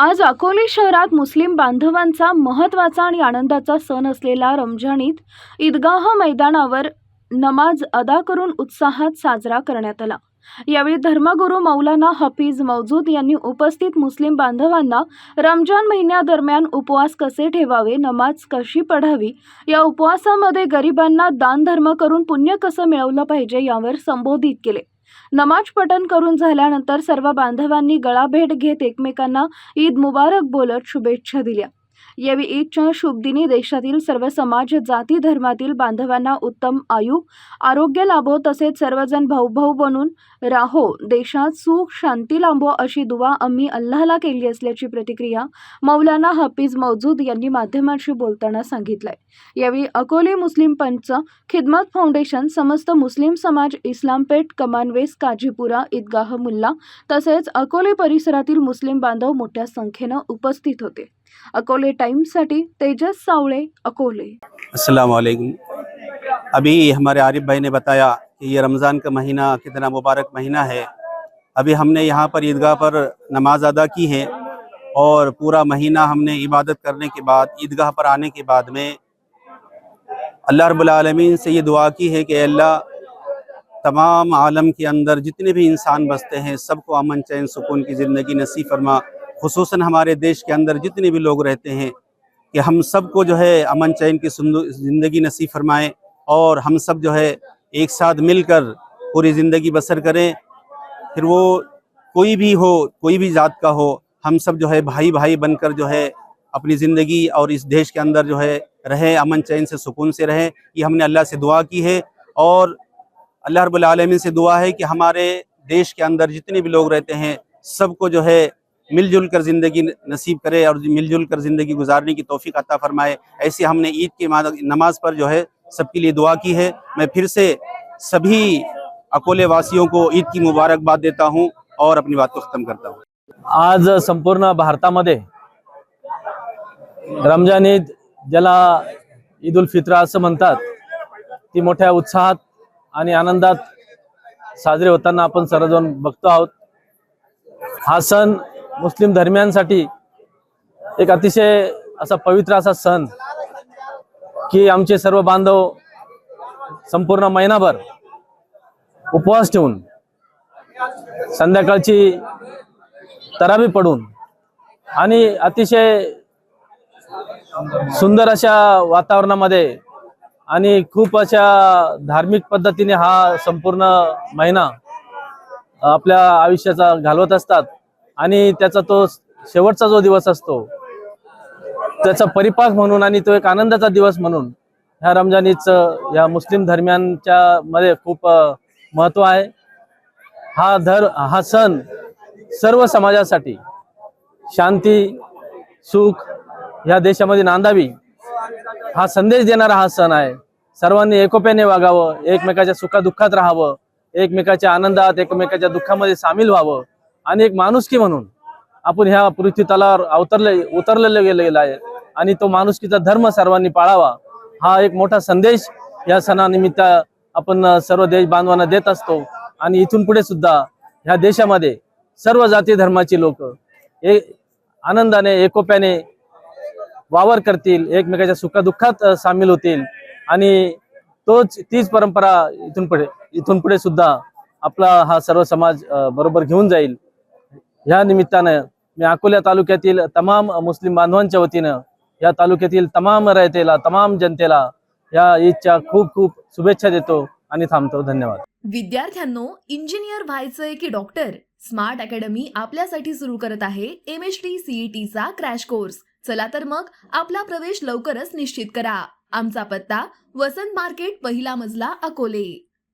आज अकोले शहरात मुस्लिम बांधवांचा महत्त्वाचा आणि आनंदाचा सण असलेला रमजान ईद ईदगाह मैदानावर नमाज अदा करून उत्साहात साजरा करण्यात आला. यावेळी धर्मगुरू मौलाना हफीज मौजूद यांनी उपस्थित मुस्लिम बांधवांना रमजान महिन्यादरम्यान उपवास कसे ठेवावे नमाज कशी पढावी या उपवासामध्ये गरिबांना दानधर्म करून पुण्य कसं मिळवलं पाहिजे यावर संबोधित केले. नमाज पठण करून झाल्यानंतर सर्व बांधवांनी गळाभेट घेत एकमेकांना ईद मुबारक बोलत शुभेच्छा दिल्या. यावेळी ईदच्या शुभदिनी देशातील सर्व समाज जाती धर्मातील बांधवांना उत्तम आयु आरोग्य लाभो तसेच सर्वजण भाऊभाऊ बनून राहो देशात सुख शांती लांबो अशी दुवा आम्ही अल्लाहला केली असल्याची प्रतिक्रिया मौलाना हफीज मौजूद यांनी माध्यमांशी बोलताना सांगितलंय. यावेळी अकोले मुस्लिम पंच खिदमत फाउंडेशन समस्त मुस्लिम समाज इस्लामपेठ कमानवेस काजीपुरा ईदगाह मुल्ला तसेच अकोले परिसरातील मुस्लिम बांधव मोठ्या संख्येनं उपस्थित होते. अकोले टाइम्ससाठी तेजस सावळे अकोले. अस्सलाम वालेकुम अभी हमारे आरिफ भाई ने बताया कि ये रमज़ान का महीना कितना मुबारक महीना है। अभी हमने यहाँ पर ईदगाह पर नमाज अदा की है और पूरा महीना हमने इबादत करने के बाद ईदगाह पर आने के बाद में अल्लाह रब्बुल आलमीन से ये दुआ की है कि "ऐ अल्लाह तमाम आलम के अंदर जितने भी इंसान बसते हैं सबको خصوصاً ہمارے دیش کے اندر جتنے بھی لوگ رہتے ہیں، کہ ہم سب کو جو ہے امن چین کی زندگی نصیب فرمائیں اور ہم سب جو ہے ایک ساتھ مل کر پوری زندگی بسر کریں۔ پھر وہ کوئی بھی ہو، کوئی بھی ذات کا ہو، ہم سب جو ہے بھائی بھائی بن کر جو ہے اپنی زندگی اور اس دیش کے اندر جو ہے رہیں، امن چین سے سکون سے رہیں۔ یہ ہم نے اللہ سے دعا کی ہے اور اللہ رب العالمین سے دعا ہے کہ ہمارے دیش کے اندر جتنے بھی لوگ رہتے ہیں، سب کو جو ہے सबको जो है मिलजुल कर ज़िंदगी नसीब करे और मिलजुल कर ज़िंदगी गुजारने की तौफीक अता फरमाए ऐसे हमने ईद की मा- नमाज पर जो है सबके लिए दुआ की है मैं फिर से सभी अकोले वासियों को ईद की मुबारकबाद देता हूँ और अपनी बात को ख़त्म करता हूँ आज संपूर्ण भारतामध्ये रमजान ईद ज्याला ईद उल फित्र असं म्हणतात ती मोठ्या उत्साहात आणि आनंदात साजरे होताना आपण सर्वजण बघतो आहोत हा सण मुस्लिम धर्मियांसाठी एक अतिशय असा पवित्र असा सण की आमचे सर्व बांधव संपूर्ण महिनाभर उपवास ठेवून संध्याकाळची तराबी पडून आणि अतिशय सुंदर अशा वातावरणामध्ये आणि खूप अशा धार्मिक पद्धतीने हा संपूर्ण महिना आपल्या आयुष्याचा घालवत असतात. आणि त्याचा तो शेवटचा जो दिवस असतो त्याचा परिपाक म्हणून आणि तो एक आनंदाचा दिवस म्हणून ह्या रमजानीचं या मुस्लिम धर्मियांच्या मध्ये खूप महत्त्व आहे. हा धर हा सण सर्व समाजासाठी शांती सुख ह्या देशामध्ये नांदावी. हा संदेश देणारा हा सण आहे. सर्वांनी एकोप्याने वागावं एकमेकाच्या सुखादुःखात राहावं एकमेकाच्या आनंदात एकमेकाच्या दुःखामध्ये सामील व्हावं. आणि एक माणुसकी म्हणून आपण ह्या पृथ्वी तलावर अवतरले उतरलेलं गेलेलं आहे. आणि तो माणुसकीचा धर्म सर्वांनी पाळावा. हा एक मोठा संदेश या सणानिमित्त आपण सर्व देश बांधवांना देत असतो. आणि इथून पुढे सुद्धा ह्या देशामध्ये सर्व जाती धर्माची लोक एक आनंदाने एकोप्याने वावर करतील एकमेकाच्या सुखदुःखात सामील होतील. आणि तोच तीच परंपरा इथून पुढे इथून पुढे सुद्धा आपला हा सर्व समाज बरोबर घेऊन जाईल. ह्या निमित्तानं मी अकोल्या तालुक्यातील तमाम मुस्लिम बांधवांच्या वतीनं या तालुक्यातील तमाम रयतेला तमाम जनतेला या ईदच्या खूप खूप शुभेच्छा देतो आणि थांबतो. धन्यवाद. विद्यार्थ्यांनो इंजिनियर व्हायचंय की डॉक्टर? स्मार्ट अकॅडमी आपल्यासाठी सुरू करत आहे एम एच टी सीईटीचा क्रॅश कोर्स. चला तर मग आपला प्रवेश लवकरच निश्चित करा. आमचा पत्ता वसंत मार्केट पहिला मजला अकोले.